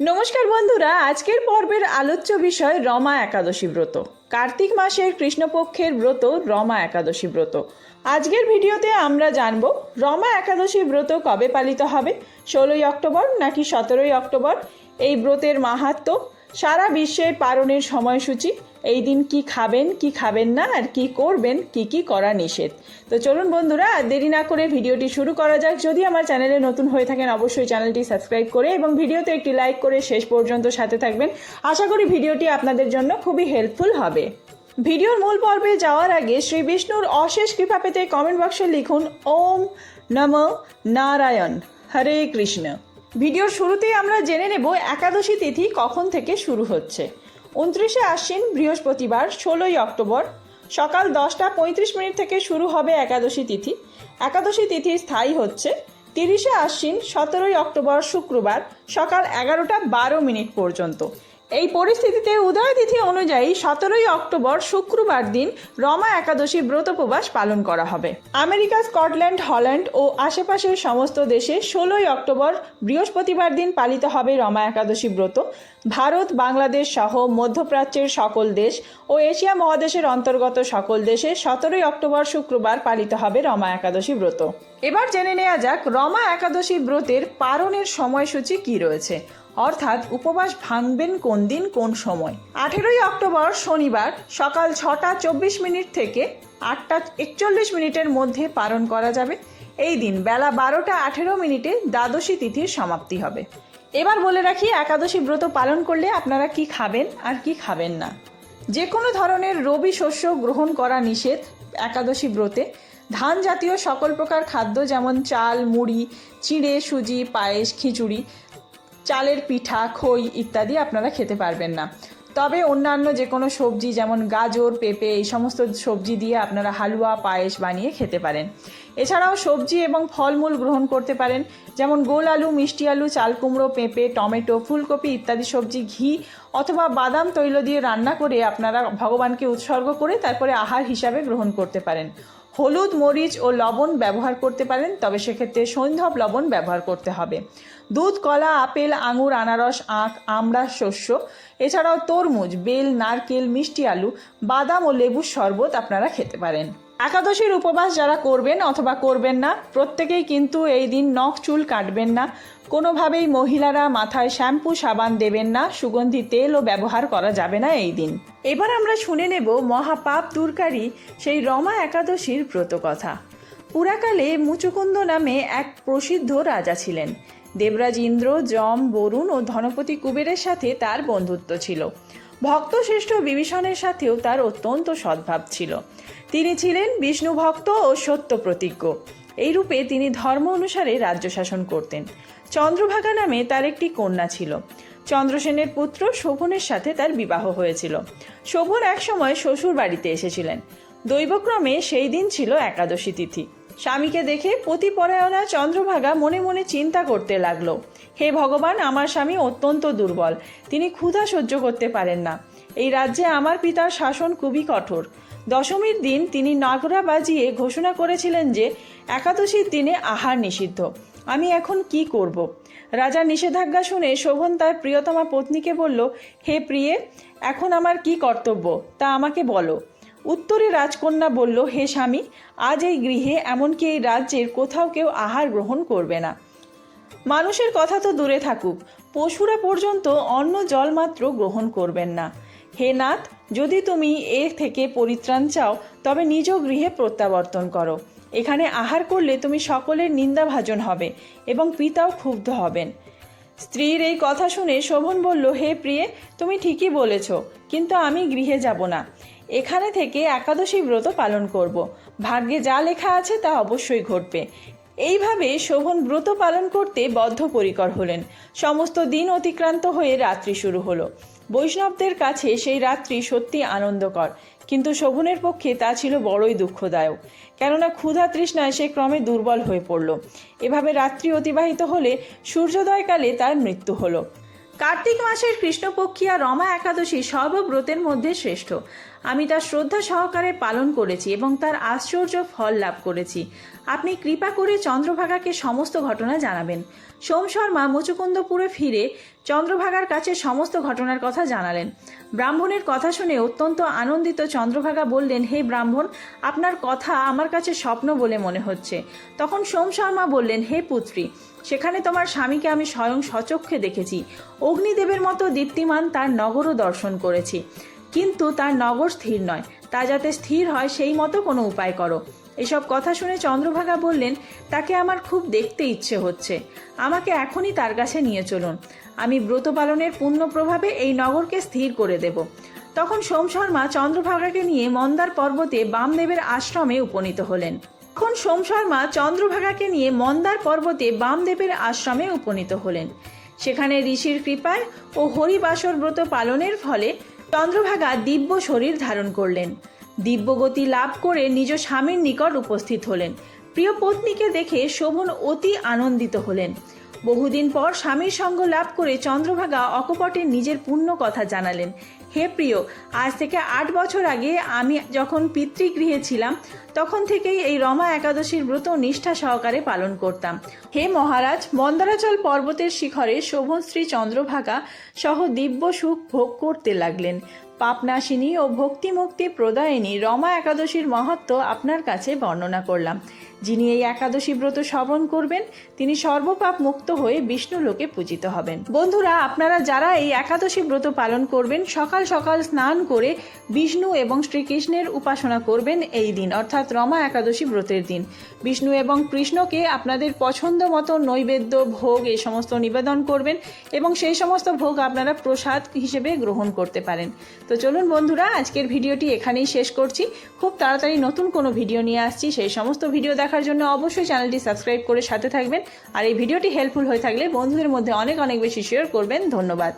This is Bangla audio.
নমস্কার বন্ধুরা, আজকের পর্বের আলোচ্য বিষয় রমা একাদশী ব্রত। কার্তিক মাসের কৃষ্ণপক্ষের ব্রত রমা একাদশী ব্রত। আজকের ভিডিওতে আমরা জানব, রমা একাদশী ব্রত কবে পালিত হবে, ষোলোই অক্টোবর নাকি সতেরোই অক্টোবর? এই ব্রতের মাহাত্ম্য সারা বিশ্বের পারণের সময়সূচি, এই দিন কি খাবেন কি খাবেন না, আর কি করবেন, কি কি করা নিষেধ। তো চলুন বন্ধুরা, আর দেরি না করে ভিডিওটি শুরু করা যাক। যদি আমার চ্যানেলে নতুন হয়ে থাকেন, অবশ্যই চ্যানেলটি সাবস্ক্রাইব করে এবং ভিডিওতে একটি লাইক করে শেষ পর্যন্ত সাথে থাকবেন। আশা করি ভিডিওটি আপনাদের জন্য খুবই হেল্পফুল হবে। ভিডিওর মূল পর্বে যাওয়ার আগে শ্রী বিষ্ণুর অশেষ কৃপা পেতে কমেন্ট বক্সে লিখুন, ওম নম নারায়ণ, হরে কৃষ্ণ। ভিডিওর শুরুতেই আমরা জেনে নেব একাদশী তিথি কখন থেকে শুরু হচ্ছে। উনত্রিশে আশ্বিন, বৃহস্পতিবার, ষোলোই অক্টোবর, সকাল দশটা পঁয়ত্রিশ মিনিট থেকে শুরু হবে একাদশী তিথি। একাদশী তিথি স্থায়ী হচ্ছে তিরিশে আশ্বিন, সতেরোই অক্টোবর, শুক্রবার, সকাল এগারোটা বারো মিনিট পর্যন্ত। এই পরিস্থিতিতে উদয় তিথি অনুযায়ী সতেরোই অক্টোবর শুক্রবার দিন রমা একাদশী ব্রতোপবাস পালন করা হবে। আমেরিকা, স্কটল্যান্ড, হল্যান্ড ও আশেপাশের সমস্ত দেশে ষোলোই অক্টোবর বৃহস্পতিবার দিন পালিত হবে রমা একাদশী ব্রত। ভারত, বাংলাদেশ সহ মধ্যপ্রাচ্যের সকল দেশ ও এশিয়া মহাদেশের অন্তর্গত সকল দেশে সতেরোই অক্টোবর শুক্রবার পালিত হবে রমা একাদশী ব্রত। এবার জেনে নেওয়া যাক রমা একাদশী ব্রতের পারণের সময়সূচি কি রয়েছে। অর্থাৎ উপবাস ভাঙবেন কোন দিন, কোন সময়? আঠেরোই অক্টোবর শনিবার সকাল ছটা চব্বিশ মিনিট থেকে আটটা একচল্লিশ মিনিটের মধ্যে পালন করা যাবে। এই দিন বেলা বারোটা আঠেরো মিনিটে দ্বাদশী তিথির সমাপ্তি হবে। এবার বলে রাখি, একাদশী ব্রত পালন করলে আপনারা কি খাবেন আর কি খাবেন না? যে কোনো ধরনের রবি শস্য গ্রহণ করা নিষেধ একাদশী ব্রতে। ধান জাতীয় সকল প্রকার খাদ্য যেমন চাল, মুড়ি, চিঁড়ে, সুজি, পায়েস, খিচুড়ি চালের পিঠা, খই ইত্যাদি আপনারা খেতে পারবেন না। তবে অন্যান্য যে কোনো সবজি, যেমন গাজর, পেঁপে, এই সমস্ত সবজি দিয়ে আপনারা হালুয়া, পায়েস বানিয়ে খেতে পারেন। এছাড়াও সবজি এবং ফলমূল গ্রহণ করতে পারেন, যেমন গোল আলু, মিষ্টি আলু, চাল কুমড়ো, পেঁপে, টমেটো, ফুলকপি ইত্যাদি সবজি, ঘি অথবা বাদাম তৈল দিয়ে রান্না করে আপনারা ভগবানকে উৎসর্গ করে তারপরে আহার হিসাবে গ্রহণ করতে পারেন। হলুদ, মরিচ ও লবণ ব্যবহার করতে পারেন, তবে সেক্ষেত্রে সৈন্ধব লবণ ব্যবহার করতে হবে। দুধ, কলা, আপেল, আঙুর, আনারস, আখ, আমড়া, শস্য, এছাড়াও তরমুজ, বেল, নারকেল, মিষ্টি আলু, বাদাম ও লেবুর শরবত আপনারা খেতে পারেন। একাদশীর উপবাস যারা করবেন অথবা করবেন না, প্রত্যেকেই কিন্তু এই দিন নখ চুল কাটবেন না। কোনোভাবেই মহিলারা মাথায় শ্যাম্পু, সাবান দেবেন না, সুগন্ধি, তেলও ব্যবহার করা যাবে না এই দিন। এবার আমরা শুনে নেব মহাপাপ দূরকারী সেই রমা একাদশীর ব্রত কথা। পুরাকালে মুচুকুন্দ নামে এক প্রসিদ্ধ রাজা ছিলেন। দেবরাজ ইন্দ্র, যম, বরুণ ও ধনপতি কুবেরের সাথে তার বন্ধুত্ব ছিল। ভক্তশ্রেষ্ঠ বিভীষণের সাথেও তার অত্যন্ত সদ্ভাব ছিল। তিনি ছিলেন বিষ্ণু ভক্ত ও সত্য প্রতিজ্ঞ। এইরূপে তিনি ধর্ম অনুসারে রাজ্য শাসন করতেন। চন্দ্রভাগা নামে তার একটি কন্যা ছিল। চন্দ্রসেনের পুত্র শোভনের সাথে তার বিবাহ হয়েছিল। শোভন একসময় শ্বশুর বাড়িতে এসেছিলেন। দৈবক্রমে সেই দিন ছিল একাদশী তিথি। স্বামীকে দেখে পতিপরায়ণা চন্দ্রভাগা মনে মনে চিন্তা করতে লাগল। হে ভগবান, আমার স্বামী অত্যন্ত দুর্বল। তিনি ক্ষুধা সহ্য করতে পারেন না। এই রাজ্যে আমার পিতার শাসন খুবই কঠোর। দশমীর দিন তিনি নাগরা বাজিয়ে ঘোষণা করেছিলেন যে, একাদশীর দিনে আহার নিষিদ্ধ। আমি এখন কি করব? রাজার নিষেধাজ্ঞা শুনে শোভন তার প্রিয়তমা পত্নীকে বলল, হে প্রিয়ে, এখন আমার কি কর্তব্য? তা আমাকে বলো। উত্তরে রাজকন্যা বলল, হে স্বামী, আজ এই গৃহে এমনকি এই রাজ্যের কোথাও কেউ আহার গ্রহণ করবে না। মানুষের কথা তো দূরে থাকুক, পশুরা পর্যন্ত অন্ন জল মাত্র গ্রহণ করবেন না। হে নাথ, যদি তুমি এ থেকে পরিত্রাণ চাও, তবে নিজ গৃহে প্রত্যাবর্তন করো। এখানে আহার করলে তুমি সকলের নিন্দাভাজন হবে এবং পিতাও ক্ষুব্ধ হবেন। স্ত্রীর এই কথা শুনে শোভন বলল, হে প্রিয়ে, তুমি ঠিকই বলেছ, কিন্তু আমি গৃহে যাব না। এখানে থেকে একাদশী ব্রত পালন করব। ভাগ্যে যা লেখা আছে তা অবশ্যই ঘটবে। এইভাবে শোভন ব্রত পালন করতে বদ্ধপরিকর হলেন। সমস্ত দিন অতিক্রান্ত হয়ে রাত্রি শুরু হলো। বৈষ্ণবদের কাছে সেই রাত্রি সত্যি আনন্দকর, কিন্তু শোভনের পক্ষে তা ছিল বড়ই দুঃখদায়ক। কেননা ক্ষুধা তৃষ্ণায় সে ক্রমে দুর্বল হয়ে পড়ল। এভাবে রাত্রি অতিবাহিত হলে সূর্যোদয়কালে তার মৃত্যু হলো। কার্তিক মাসের কৃষ্ণপক্ষিয়া রমা একাদশী সর্বব্রতের মধ্যে শ্রেষ্ঠ। আমি তার শ্রদ্ধা সহকারে পালন করেছি এবং তার আশ্চর্য ফল লাভ করেছি। আপনি কৃপা করে চন্দ্রভাগাকে সমস্ত ঘটনা জানাবেন। সোম শর্মা মুচুকুন্দপুরে ফিরে চন্দ্রভাগার কাছে সমস্ত ঘটনার কথা জানালেন। ব্রাহ্মণের কথা শুনে অত্যন্ত আনন্দিত চন্দ্রভাগা বললেন, হে ব্রাহ্মণ, আপনার কথা আমার কাছে স্বপ্ন বলে মনে হচ্ছে। তখন সোম শর্মা বললেন, হে পুত্রী, সেখানে তোমার স্বামীকে আমি স্বয়ং সচক্ষে দেখেছি। অগ্নিদেবের মতো দীপ্তিমান তার নগরও দর্শন করেছি। কিন্তু তার নগর স্থির নয়। তা যাতে স্থির হয়, সেই মতো কোনো উপায় করো। এসব কথা শুনে চন্দ্রভাগা বললেন, তাকে আমার খুব দেখতে ইচ্ছে হচ্ছে। আমাকে এখনই তার কাছে নিয়ে চলুন। আমি ব্রত পালনের পূর্ণ প্রভাবে এই নগরকে স্থির করে দেব। তখন সোম শর্মা চন্দ্রভাগাকে নিয়ে মন্দার পর্বতে বামদেবের আশ্রমে উপনীত হলেন। তখন সোম শর্মা চন্দ্রভাগাকে নিয়ে মন্দার পর্বতে বামদেবের আশ্রমে উপনীত হলেন। সেখানে ঋষির কৃপায় ও হরিবাসর ব্রত পালনের ফলে চন্দ্রভাগা দিব্য শরীর ধারণ করলেন। দিব্যগতি লাভ করে নিজ স্বামীর নিকট উপস্থিত হলেন। প্রিয় পত্নীকে দেখে শোভন অতি আনন্দিত হলেন। বহুদিন পর স্বামীর সঙ্গ লাভ করে চন্দ্রভাগা অকপটে নিজের পূর্ণ কথা জানালেন। হে প্রিয়, আজ থেকে আট বছর আগে আমি যখন পিতৃগৃহে ছিলাম, তখন থেকেই এই রমা একাদশীর ব্রত নিষ্ঠা সহকারে পালন করতাম। হে মহারাজ, মন্দারাচল পর্বতের শিখরে শোভন শ্রী চন্দ্রভাগা সহ দিব্য সুখ ভোগ করতে লাগলেন। পাপনাশিনী ও ভক্তি মুক্তি প্রদায়িনী রমা একাদশীর মহত্ব আপনার কাছে বর্ণনা করলাম। যিনি এই একাদশী ব্রত শ্রবণ করবেন, তিনি সর্বপাপ মুক্ত হয়ে বিষ্ণু লোকে পূজিত হবেন। বন্ধুরা, আপনারা যারা এই একাদশী ব্রত পালন করবেন, সকাল সকাল স্নান করে বিষ্ণু এবং শ্রীকৃষ্ণের উপাসনা করবেন এই দিন, অর্থাৎ রমা একাদশী ব্রতের দিন। বিষ্ণু এবং কৃষ্ণকে আপনাদের পছন্দ মতো নৈবেদ্য, ভোগ এই সমস্ত নিবেদন করবেন এবং সেই সমস্ত ভোগ আপনারা প্রসাদ হিসেবে গ্রহণ করতে পারেন। তো চলুন বন্ধুরা, আজকের ভিডিওটি এখানেই শেষ করছি। খুব তাড়াতাড়ি নতুন কোনো ভিডিও নিয়ে আসছি, সেই সমস্ত ভিডিও দেখার জন্য অবশ্যই চ্যানেলটি সাবস্ক্রাইব করে সাথে থাকবেন। আর এই ভিডিওটি হেল্পফুল হয়ে থাকলে বন্ধুদের মধ্যে অনেক অনেক বেশি শেয়ার করবেন। ধন্যবাদ।